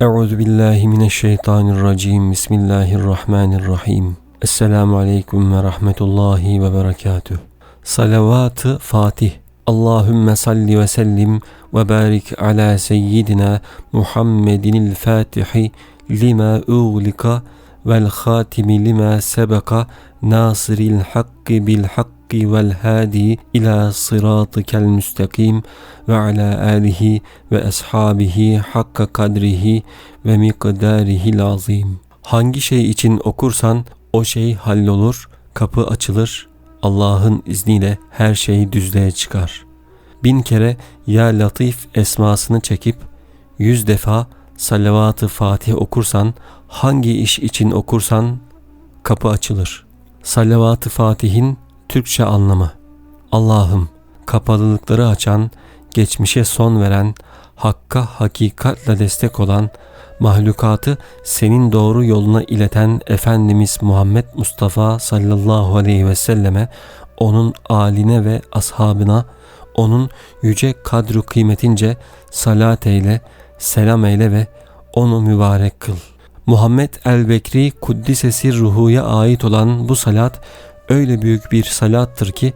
Euzu billahi mineşşeytanirracim. Bismillahirrahmanirrahim. Esselamu aleyküm ve rahmetullahi ve berekatüh. Salavat-ı Fatih. Allahümme salli ve sellim ve barik ala seyyidina Muhammedinil Fatihi lima uğlika vel hatimi lima sebeka nasiril hakki bil hakki vel hadi ila sıratıkel müstakim ve ala alihi ve ashabihi hakka kadrihi ve miqdarihil azim. Hangi şey için okursan o şey hallolur, kapı açılır, Allah'ın izniyle her şey düzlüğe çıkar. Bin kere Ya Latif esmasını çekip yüz defa salavat-ı Fatih okursan, hangi iş için okursan kapı açılır. Salavat-ı Fatih'in Türkçe anlamı Allah'ım kapalılıkları açan, geçmişe son veren, hakka hakikatle destek olan, mahlukatı senin doğru yoluna ileten Efendimiz Muhammed Mustafa sallallahu aleyhi ve selleme, onun aline ve ashabına, onun yüce kadru kıymetince salat eyle, selam eyle ve onu mübarek kıl. Muhammed el-Bekri Kuddisesi ruhuya ait olan bu salat öyle büyük bir salattır ki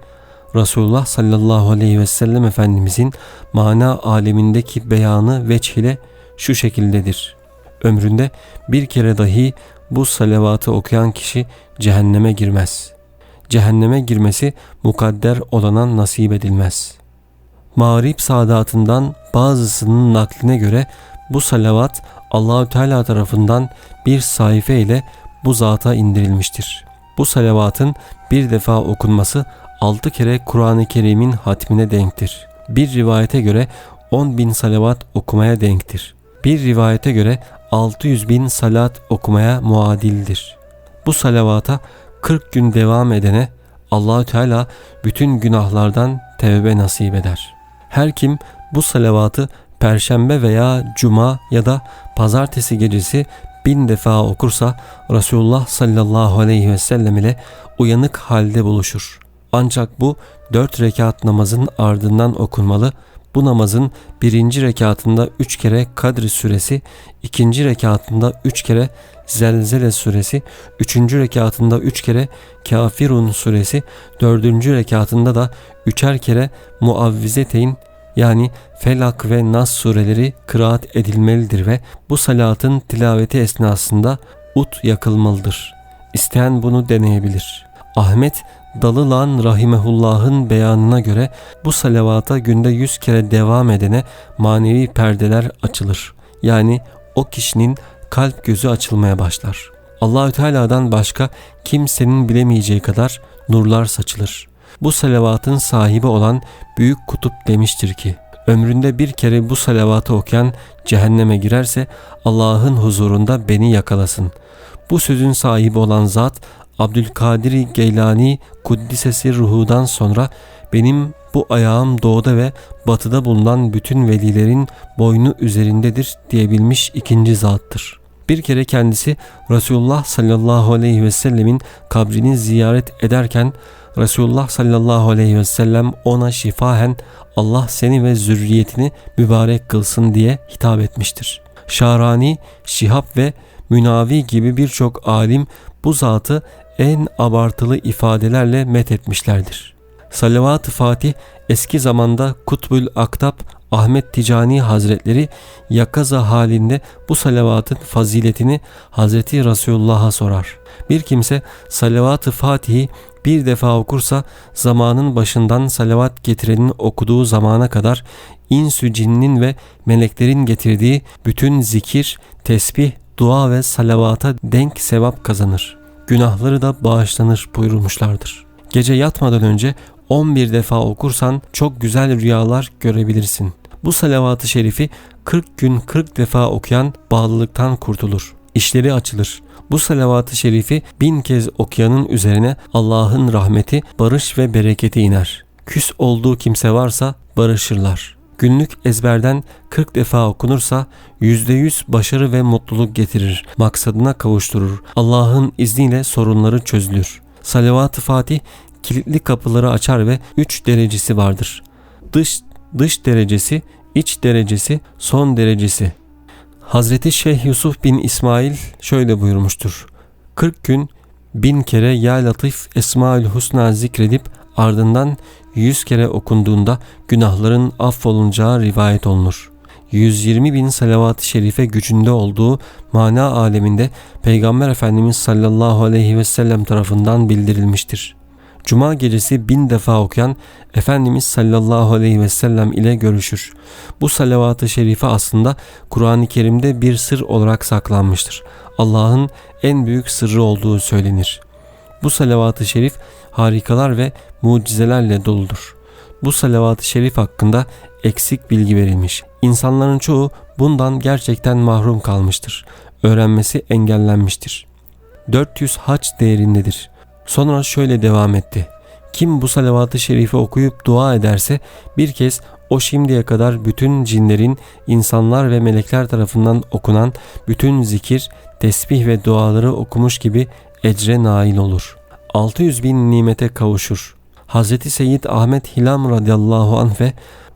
Resulullah sallallahu aleyhi ve sellem Efendimizin mana alemindeki beyanı veçhile şu şekildedir. Ömründe bir kere dahi bu salavatı okuyan kişi cehenneme girmez. Cehenneme girmesi mukadder olana nasip edilmez. Mağrib saadatından bazısının nakline göre bu salavat Allahü Teala tarafından bir sayfe ile bu zata indirilmiştir. Bu salavatın bir defa okunması altı kere Kur'an-ı Kerim'in hatmine denktir. Bir rivayete göre 10 bin salavat okumaya denktir. Bir rivayete göre 600 bin salat okumaya muadildir. Bu salavata 40 gün devam edene Allahü Teala bütün günahlardan tevbe nasip eder. Her kim bu salavatı perşembe veya cuma ya da pazartesi gecesi bin defa okursa Resulullah sallallahu aleyhi ve sellem ile uyanık halde buluşur. Ancak bu dört rekat namazın ardından okunmalı. Bu namazın birinci rekatında üç kere Kadri suresi, ikinci rekatında üç kere Zelzele suresi, üçüncü rekatında üç kere Kafirun suresi, dördüncü rekatında da üçer kere Muavvizeteyn yani Felak ve Nas sureleri kıraat edilmelidir ve bu salatın tilaveti esnasında ut yakılmalıdır. İsteyen bunu deneyebilir. Ahmet Dalılan Rahimehullah'ın beyanına göre bu salavata günde yüz kere devam edene manevi perdeler açılır. Yani o kişinin kalp gözü açılmaya başlar. Allahü Teala'dan başka kimsenin bilemeyeceği kadar nurlar saçılır. Bu salavatın sahibi olan büyük kutup demiştir ki, ömründe bir kere bu salavatı okuyan cehenneme girerse Allah'ın huzurunda beni yakalasın. Bu sözün sahibi olan zat Abdülkadir Geylani Kuddisesi ruhudan sonra benim bu ayağım doğuda ve batıda bulunan bütün velilerin boynu üzerindedir diyebilmiş ikinci zattır. Bir kere kendisi Resulullah sallallahu aleyhi ve sellemin kabrini ziyaret ederken Resulullah sallallahu aleyhi ve sellem ona şifahen Allah seni ve zürriyetini mübarek kılsın diye hitap etmiştir. Şarani, Şihab ve Münavi gibi birçok alim bu zatı en abartılı ifadelerle met etmişlerdir. Salavat-ı Fatih eski zamanda Kutbül Aktap Ahmet Ticani Hazretleri yakaza halinde bu salavatın faziletini Hazreti Resulullah'a sorar. Bir kimse salavat-ı Fatih'i bir defa okursa zamanın başından salavat getirenin okuduğu zamana kadar insü cinnin ve meleklerin getirdiği bütün zikir, tesbih, dua ve salavata denk sevap kazanır. Günahları da bağışlanır buyurulmuşlardır. Gece yatmadan önce 11 defa okursan çok güzel rüyalar görebilirsin. Bu salavat-ı şerifi 40 gün 40 defa okuyan bağlılıktan kurtulur. İşleri açılır. Bu salavat-ı şerifi bin kez okuyanın üzerine Allah'ın rahmeti, barış ve bereketi iner. Küs olduğu kimse varsa barışırlar. Günlük ezberden 40 defa okunursa %100 başarı ve mutluluk getirir. Maksadına kavuşturur. Allah'ın izniyle sorunları çözülür. Salavat-ı Fatih kilitli kapıları açar ve 3 derecesi vardır. Dış dış derecesi, iç derecesi, son derecesi. Hazreti Şeyh Yusuf bin İsmail şöyle buyurmuştur. 40 gün bin kere Ya Latif Esmaül Husna zikredip ardından 100 kere okunduğunda günahların affolunacağı rivayet olunur. 120 bin salavat-ı şerife gücünde olduğu mana aleminde Peygamber Efendimiz sallallahu aleyhi ve sellem tarafından bildirilmiştir. Cuma gecesi bin defa okuyan Efendimiz sallallahu aleyhi ve sellem ile görüşür. Bu salavat-ı şerife aslında Kur'an-ı Kerim'de bir sır olarak saklanmıştır. Allah'ın en büyük sırrı olduğu söylenir. Bu salavat-ı şerif harikalar ve mucizelerle doludur. Bu salavat-ı şerif hakkında eksik bilgi verilmiş. İnsanların çoğu bundan gerçekten mahrum kalmıştır. Öğrenmesi engellenmiştir. 400 haç değerindedir. Sonra şöyle devam etti. Kim bu salavat-ı şerifi okuyup dua ederse bir kez o şimdiye kadar bütün cinlerin, insanlar ve melekler tarafından okunan bütün zikir, tesbih ve duaları okumuş gibi ecre nail olur. 600 bin nimete kavuşur. Hz. Seyyid Ahmet Hilam radıyallahu anh ve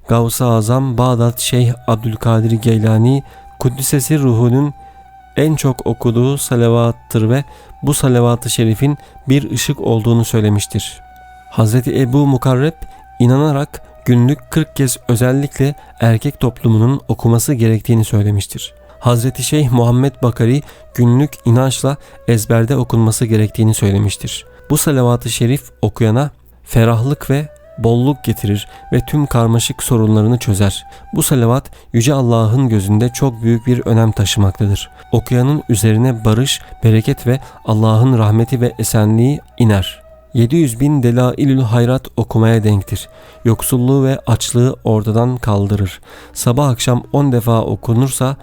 Gavs-ı Azam Bağdat Şeyh Abdülkadir Geylani Kuddisesi ruhunun en çok okuduğu salavattır ve bu salavat-ı şerifin bir ışık olduğunu söylemiştir. Hz. Ebu Mukarreb inanarak günlük 40 kez özellikle erkek toplumunun okuması gerektiğini söylemiştir. Hz. Şeyh Muhammed Bakari günlük inançla ezberde okunması gerektiğini söylemiştir. Bu salavat-ı şerif okuyana ferahlık ve bolluk getirir ve tüm karmaşık sorunlarını çözer. Bu salavat Yüce Allah'ın gözünde çok büyük bir önem taşımaktadır. Okuyanın üzerine barış, bereket ve Allah'ın rahmeti ve esenliği iner. 700 bin delailül hayrat okumaya denktir. Yoksulluğu ve açlığı ortadan kaldırır. Sabah akşam 10 defa okunursa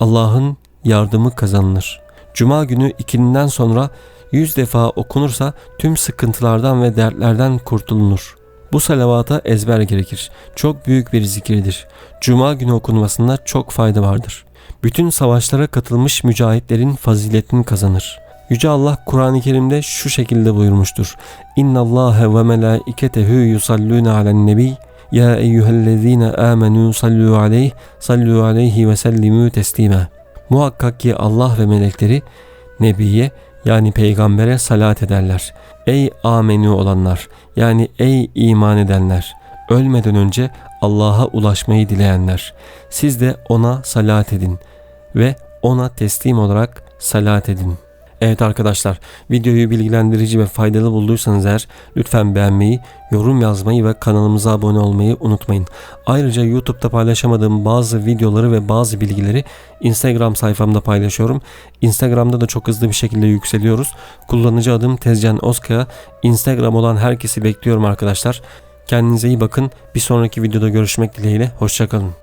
Allah'ın yardımı kazanılır. Cuma günü ikinden sonra 100 defa okunursa tüm sıkıntılardan ve dertlerden kurtulunur. Bu salavata ezber gerekir. Çok büyük bir zikirdir. Cuma günü okunmasında çok fayda vardır. Bütün savaşlara katılmış mücahitlerin faziletini kazanır. Yüce Allah Kur'an-ı Kerim'de şu şekilde buyurmuştur. İnna Allah ve melaiketehu yusallune alen nebi ya eyyühellezine amenu sallu aleyh sallu aleyhi ve sellimu teslima. Muhakkak ki Allah ve melekleri Nebiye yani peygambere salat ederler. Ey amenu olanlar yani ey iman edenler ölmeden önce Allah'a ulaşmayı dileyenler siz de ona salat edin ve ona teslim olarak salat edin. Evet arkadaşlar videoyu bilgilendirici ve faydalı bulduysanız eğer lütfen beğenmeyi, yorum yazmayı ve kanalımıza abone olmayı unutmayın. Ayrıca YouTube'da paylaşamadığım bazı videoları ve bazı bilgileri Instagram sayfamda paylaşıyorum. Instagram'da da çok hızlı bir şekilde yükseliyoruz. Kullanıcı adım Tezcan Oskaya. Instagram olan herkesi bekliyorum arkadaşlar. Kendinize iyi bakın. Bir sonraki videoda görüşmek dileğiyle. Hoşçakalın.